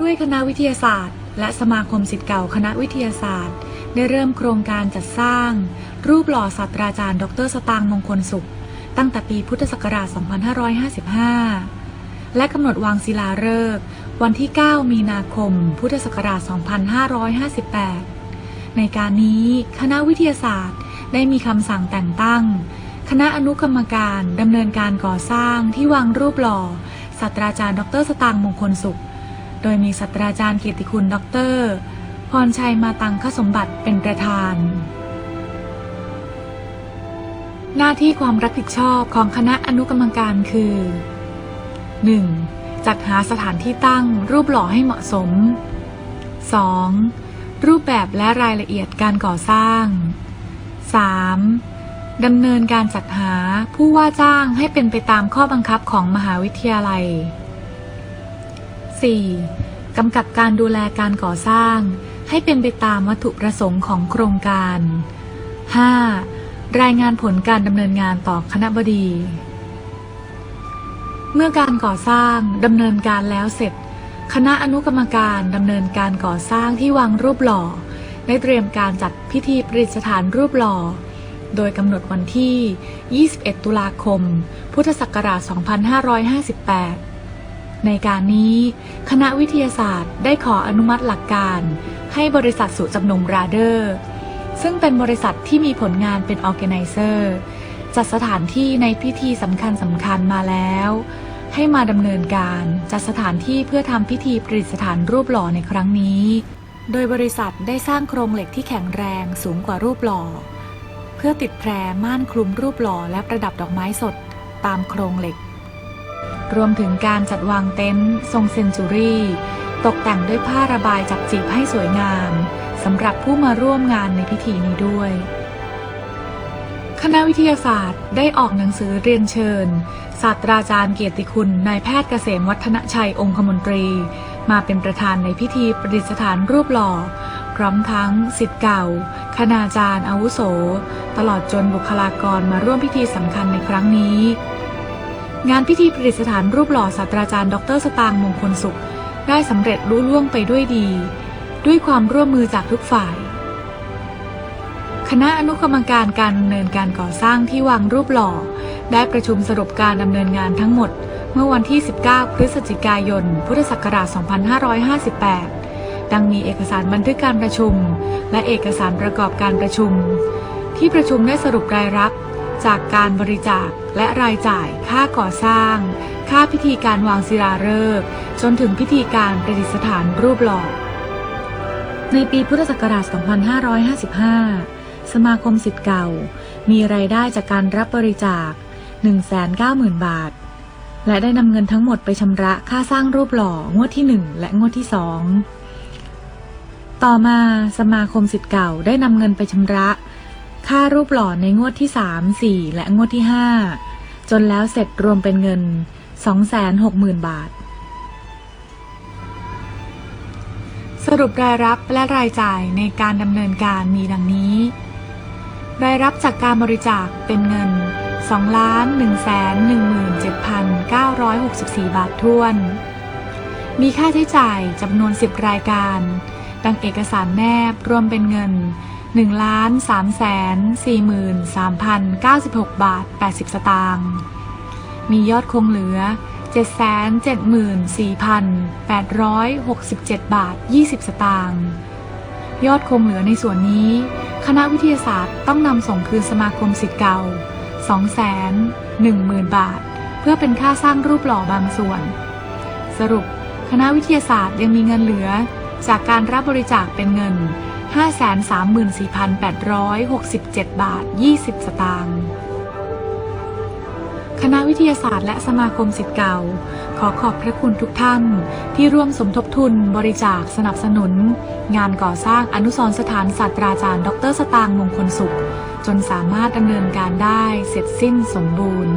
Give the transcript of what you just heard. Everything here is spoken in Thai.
ด้วยคณะวิทยาศาสตร์ และสมาคมศิษย์เก่าคณะวิทยาศาสตร์ ได้เริ่มโครงการจัดสร้าง รูปหล่อศาสตราจารย์ ดร สตางมงคลสุข ตั้งแต่ปีพุทธศักราช 2555 และกำหนดวางศิลาฤกษ์วันที่ 9 มีนาคม พุทธศักราช 2558 ในการนี้คณะวิทยาศาสตร์ได้มีคำสั่งแต่งตั้ง คณะอนุกรรมการดำเนินการก่อสร้างที่วางรูปหล่อศาสตราจารย์ ดร สตางมงคลสุข โดยมีศาสตราจารย์เกียรติคุณดรพรชัยมาตังคสมบัติเป็นประธาน หน้าที่ความรับผิดชอบของคณะอนุกรรมการคือ 1. จัดหาสถานที่ตั้งรูปหล่อให้เหมาะสม 2. รูปแบบและรายละเอียดการก่อสร้าง 3. ดำเนินการจัดหาผู้ว่าจ้างให้เป็นไปตามข้อบังคับของมหาวิทยาลัย 4. กำกับการดูแลการก่อสร้าง ให้เป็นไปตามวัตถุประสงค์ของโครงการ 5. รายงานผลการดำเนินงานต่อคณะบดี เมื่อการก่อสร้างดำเนินการแล้วเสร็จ คณะอนุกรรมการดำเนินการก่อสร้างที่วางรูปหล่อ ได้เตรียมการจัดพิธีประดิษฐานรูปหล่อ โดยกำหนดวันที่ 21 ตุลาคม พุทธศักราช 2558 ในการนี้คณะวิทยาศาสตร์ได้ขออนุมัติหลักการ ให้บริษัทสุจำนงราเดอร์ ซึ่งเป็นบริษัทที่มีผลงานเป็นออแกไนเซอร์จัดสถานที่ในพิธีสำคัญสำคัญมาแล้ว ให้มาดำเนินการจัดสถานที่เพื่อทำพิธีประดิษฐานรูปหล่อในครั้งนี้ โดยบริษัทได้สร้างโครงเหล็กที่แข็งแรงสูงกว่ารูปหล่อ เพื่อติดแพรม่านคลุมรูปหล่อและประดับดอกไม้สดตามโครงเหล็ก รวมถึงการจัดวางเต็นท์ทรงเซนจูรี่ ตกแต่งด้วยผ้าระบายจับจีบให้สวยงามสำหรับผู้มาร่วมงานในพิธีนี้ด้วย คณะวิทยาศาสตร์ได้ออกหนังสือเรียนเชิญ ศาสตราจารย์เกียรติคุณนายแพทย์เกษมวัฒนชัยองคมนตรี มาเป็นประธานในพิธีประดิษฐานรูปหล่อ พร้อมทั้งสิทธิ์เก่า คณาจารย์อาวุโส ตลอดจนบุคลากรมาร่วมพิธีสำคัญในครั้งนี้ งานพิธีประดิษฐานรูปหล่อศาสตราจารย์ ดรสตางมงคลสุข ได้สำเร็จรุ่ล่วงไปด้วยดี ด้วยความร่วมมือจากทุกฝ่าย คณะอนุกรรมการการดำเนินการก่อสร้างที่วางรูปหล่อ ได้ประชุมสรุปการดำเนินงานทั้งหมด เมื่อวันที่ 19 พฤศจิกายน พุทธศักราช 2558 ดังมีเอกสารบันทึกการประชุม และเอกสารประกอบการประชุม ที่ประชุมได้สรุปรายรับ จากการบริจาคและรายจ่ายค่าก่อสร้าง ค่าพิธีการวางศิลาฤกษ์จนถึงพิธีการประดิษฐานรูปหล่อ ในปีพุทธศักราช 2555 สมาคมสิทธิ์เก่า มีรายได้จากการรับบริจาค 190,000 บาท และได้นำเงินทั้งหมดไปชำระค่าสร้างรูปหล่องวดที่ 1 และงวดที่ 2 ต่อมาสมาคมสิทธิ์เก่าได้นำเงินไปชำระ ค่ารูปหล่อในงวดที่ 3 4 และงวดที่ 5 จนแล้วเสร็จรวมเป็นเงิน 260,000 บาท สรุปรายรับและรายจ่ายในการดำเนินการมีดังนี้ รายรับจากการบริจาคเป็นเงิน 2,117,964 บาทท้วน มีค่าใช้จ่ายจำนวน 10 รายการ ดังเอกสารแนบรวมเป็นเงิน 1,343,096 บาท 80 สตางค์ มียอดคงเหลือ 774,867 บาท 20 สตางค์ ยอดคงเหลือในส่วนนี้ คณะวิทยาศาสตร์ต้องนำส่งคืนสมาคมสิทธิ์เก่า 210,000 บาท เพื่อเป็นค่าสร้างรูปหล่อบางส่วน สรุป คณะวิทยาศาสตร์ยังมีเงินเหลือ จากการรับบริจาคเป็นเงิน 534,867 บาท 20 สตางค์คณะวิทยาศาสตร์และสมาคมสิทธิ์เก่า ขอขอบพระคุณทุกท่านที่ร่วมสมทบทุนบริจาคสนับสนุน งานก่อสร้างอนุสรสถานศาสตราจารย์ดรสตางค์มงคลสุข จนสามารถดำเนินการได้เสร็จสิ้นสมบูรณ์